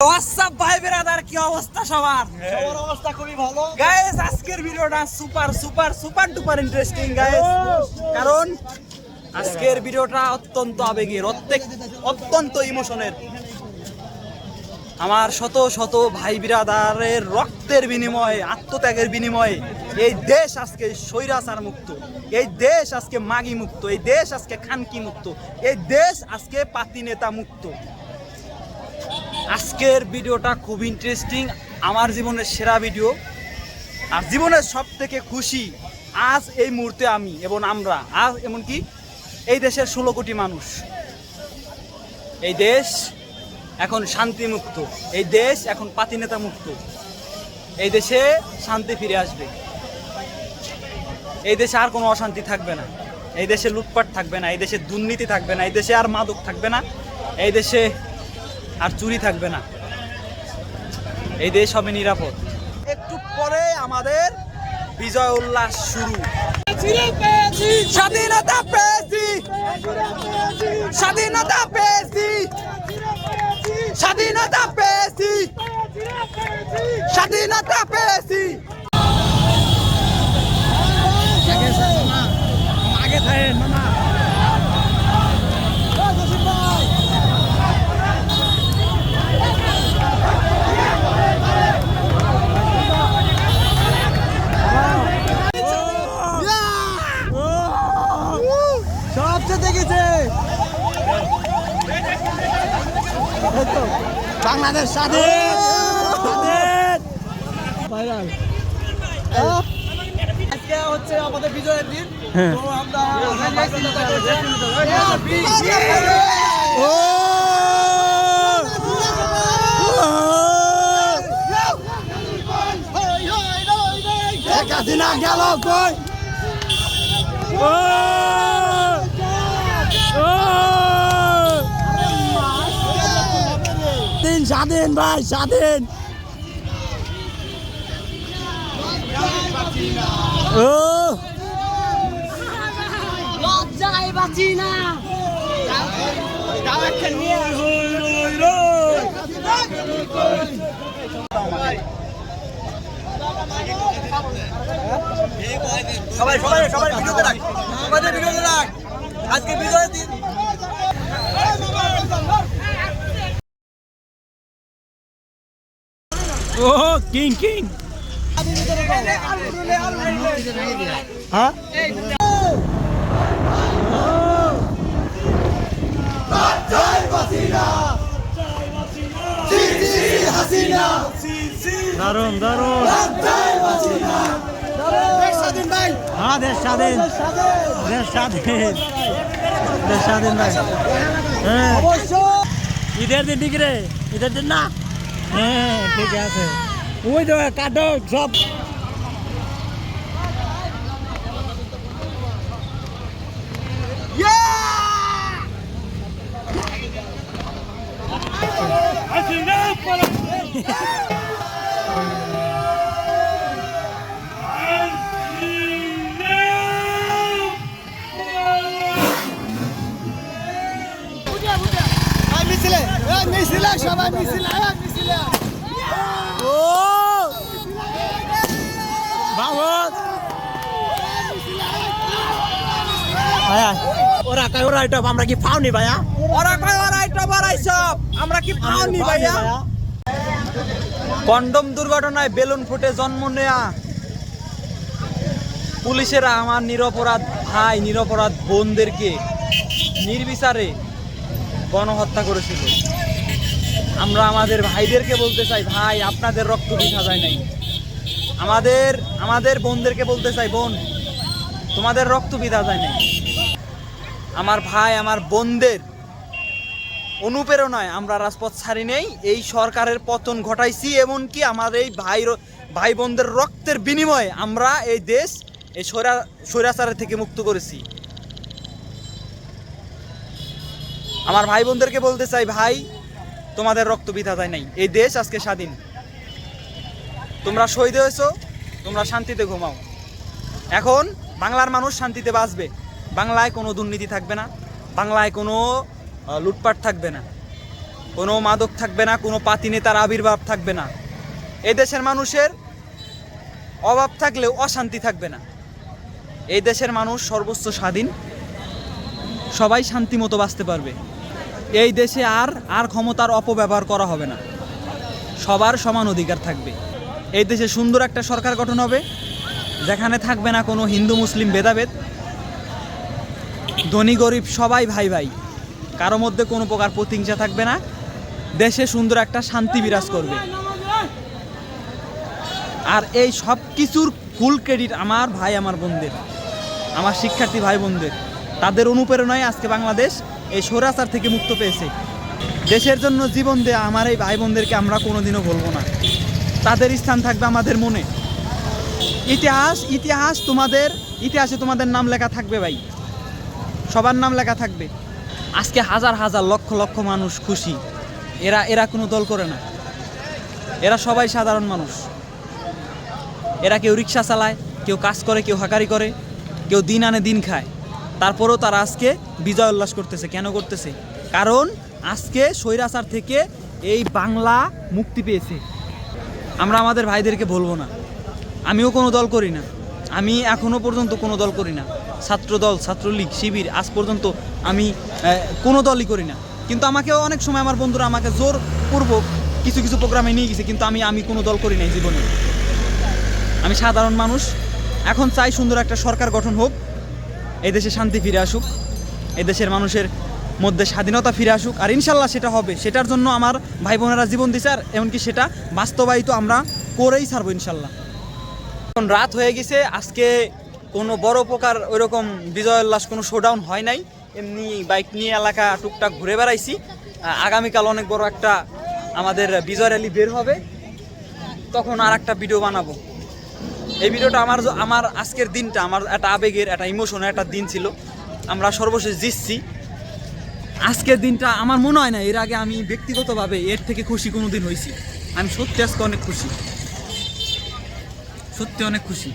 WhatsApp ভাই বেরাদার? কি অবস্থা সবার? সবার অবস্থা খুবই ভালো। গাইস আজকের ভিডিওটা super super super duper interesting guys কারণ আজকের ভিডিওটা অত্যন্ত আবেগের অত্যেক- অত্যন্ত ইমোশনের আমার শত শত ভাই বিরাদারের রক্তের বিনিময়ে আত্মত্যাগের বিনিময়ে এই দেশ আজকে স্বৈরাচার মুক্ত এই দেশ আজকে মাগি মুক্ত এই দেশ আজকে খানকি মুক্ত এই দেশ আজকে পাতি নেতা মুক্ত। আজকের ভিডিওটা খুব ইন্টারেস্টিং আমার জীবনের সেরা ভিডিও আর জীবনের সব থেকে খুশি, আজ এই মুহূর্তে আমি এবং আমরা আজ এমনকি এই দেশের ষোলো কোটি মানুষ। এই দেশ এখন শান্তি মুক্ত এই দেশ এখন পাতিনেতা মুক্ত এই দেশে শান্তি ফিরে আসবে। এই দেশে আর কোনো অশান্তি থাকবে না। এই দেশে লুটপাট থাকবে না, এই দেশে দুর্নীতি থাকবে না, এই দেশে আর মাদক থাকবে না। এই দেশে আর চুরি থাকবে না। এই দেশ হবে নিরাপদ। একটু পরে আমাদের বিজয় উল্লাস শুরু। স্বাধীনতা পেয়েছি। স্বাধীনতা পেয়েছি। স্বাধীনতা পেয়েছি। স্বাধীনতা পেয়েছি। দেখেছে বাংলাদেশ স্বাধীন। স্বাধীন। ভাইরাল আজকে হচ্ছে আমাদের বিজয়ের দিন। তো আমরা ও! ও ও দিন স্বাধীন ভাই স্বাধীন। ও। লজ্জায় বাঁচি না। সবাই সবাই সবাই ভিডিওতে রাখ। সবাই ভিডিওতে রাখ। আজকে বিজয়ের দিন। ও কিং কিং। হ্যাঁ? দারুণ দারুণ স্বাধীন ভাই হ্যাঁ দেশ স্বাধীন। দেশ স্বাধীন। দেশ স্বাধীন ভাই। হ্যাঁ। ঈদের দিন ঠিক রে? ঈদের দিন না? হ্যাঁ ঠিক আছে ওই তো কাটো সব ভাই মিছিলে এই মিছিলে সবাই মিছিলে মিছিলে ও! বাবত ভাইয়া ওরা কয় ওরা এটা আমরা কি পাওনি ভাইয়া? ওরা কয় ওরা আমরা কি পাওনি ভাইয়া। কন্ডম দুর্ঘটনায় বেলুন ফুটে জন্ম নেয়া। পুলিশেরা আমার নিরপরাধ ভাই নিরপরাধ বোনদেরকে নির্বিচারে গণহত্যা করেছিল। আমরা আমাদের ভাইদেরকে বলতে চাই, ভাই, আপনাদের রক্ত বিছা যায় নাই? আমাদের আমাদের বোনদেরকে বলতে চাই, বোন, তোমাদের রক্ত বিধা যায় নাই? আমার ভাই, আমার বোনদের অনুপ্রেরণায় আমরা রাজপথ ছাড়ি নেই, এই সরকারের পতন ঘটাইছি, এমনকি আমার এই ভাই ভাই বোনদের রক্তের বিনিময়ে আমরা এই দেশ এই স্বৈরা, স্বৈরাচারের থেকে মুক্ত করেছি। আমার ভাই বোনদেরকে বলতে চাই, ভাই, তোমাদের রক্ত বিধা যায় নাই। এই দেশ আজকে স্বাধীন। তোমরা শহীদ হয়েছো, তোমরা শান্তিতে ঘুমাও। এখন বাংলার মানুষ শান্তিতে বাঁচবে। বাংলায় কোনো দুর্নীতি থাকবে না, বাংলায় কোনো লুটপাট থাকবে না, কোনো মাদক থাকবে না, কোনো পাতি নেতার আবির্ভাব থাকবে না। এই দেশের মানুষের অভাব থাকলেও অশান্তি থাকবে না। এই দেশের মানুষ সর্বোচ্চ স্বাধীন। সবাই শান্তি মতো বাঁচতে পারবে। এই দেশে আর আর ক্ষমতার অপব্যবহার করা হবে না। সবার সমান অধিকার থাকবে। এই দেশে সুন্দর একটা সরকার গঠন হবে। যেখানে থাকবে না কোনো হিন্দু, মুসলিম ভেদাভেদ। ধনী, গরিব সবাই ভাই ভাই। কারও মধ্যে কোনো প্রকার প্রতিহিংসা থাকবে না। দেশে সুন্দর একটা শান্তি বিরাজ করবে। আর এই সব কিছুর ফুল ক্রেডিট আমার ভাই, আমার বোনদের। আমার শিক্ষার্থী ভাই, বোনদের। তাদের অনুপ্রেরণায় আজকে বাংলাদেশ এই স্বৈরাচার থেকে মুক্ত পেয়েছে। দেশের জন্য জীবন দেয়া আমার এই ভাই বোনদেরকে আমরা কোনোদিনও বলব না। তাদের স্থান থাকবে আমাদের মনে। ইতিহাস ইতিহাস তোমাদের, ইতিহাসে তোমাদের নাম লেখা থাকবে ভাই। সবার নাম লেখা থাকবে। আজকে হাজার হাজার, লক্ষ লক্ষ মানুষ খুশি। এরা এরা কোনো দল করে না। এরা সবাই সাধারণ মানুষ। এরা কেউ রিক্সা চালায়, কেউ কাজ করে, কেউ হাকারি করে, কেউ দিন আনে দিন খায়। তারপরেও তারা আজকে বিজয় উল্লাস করতেছে। কেন করতেছে? কারণ আজকে স্বৈরাচার থেকে এই বাংলা মুক্তি পেয়েছে। আমরা আমাদের ভাইদেরকে বলব না। আমিও কোনো দল করি না। আমি এখনও পর্যন্ত কোনো দল করি না। ছাত্র দল, ছাত্রলীগ, শিবির, আজ পর্যন্ত আমি কোনো দলই করি না। কিন্তু আমাকে অনেক সময় আমার বন্ধুরা আমাকে জোর পূর্বক কিছু কিছু প্রোগ্রামে নিয়ে গেছে, কিন্তু আমি আমি কোনো দল করি নাই জীবনে। আমি সাধারণ মানুষ। এখন চাই সুন্দর একটা সরকার গঠন হোক। এই দেশে শান্তি ফিরে আসুক, এই দেশের মানুষের মধ্যে স্বাধীনতা ফিরে আসুক, আর ইনশাল্লাহ সেটা হবে। সেটার জন্য আমার ভাই বোনেরা জীবন দিছে, আর এমনকি সেটা বাস্তবায়িত আমরা করেই ছাড়বো ইনশাল্লাহ। এখন রাত হয়ে গেছে, আজকে কোনো বড় প্রকার ওইরকম বিজয় উল্লাস কোনো শোডাউন হয় নাই। এমনি বাইক নিয়ে এলাকা টুকটাক ঘুরে বেড়াইছি। আগামীকাল অনেক বড় একটা আমাদের বিজয় র্যালি বের হবে। তখন আর একটা ভিডিও বানাবো। এই ভিডিওটা আমার আমার আজকের দিনটা, আমার একটা আবেগের, একটা ইমোশনের একটা দিন ছিল। আমরা সর্বশেষ জিতছি। আজকের দিনটা আমার মনে হয় না, এর আগে আমি ব্যক্তিগতভাবে এর থেকে খুশি কোনো দিন হয়েছি আমি সত্যি আজকে অনেক খুশি। সত্যি অনেক খুশি।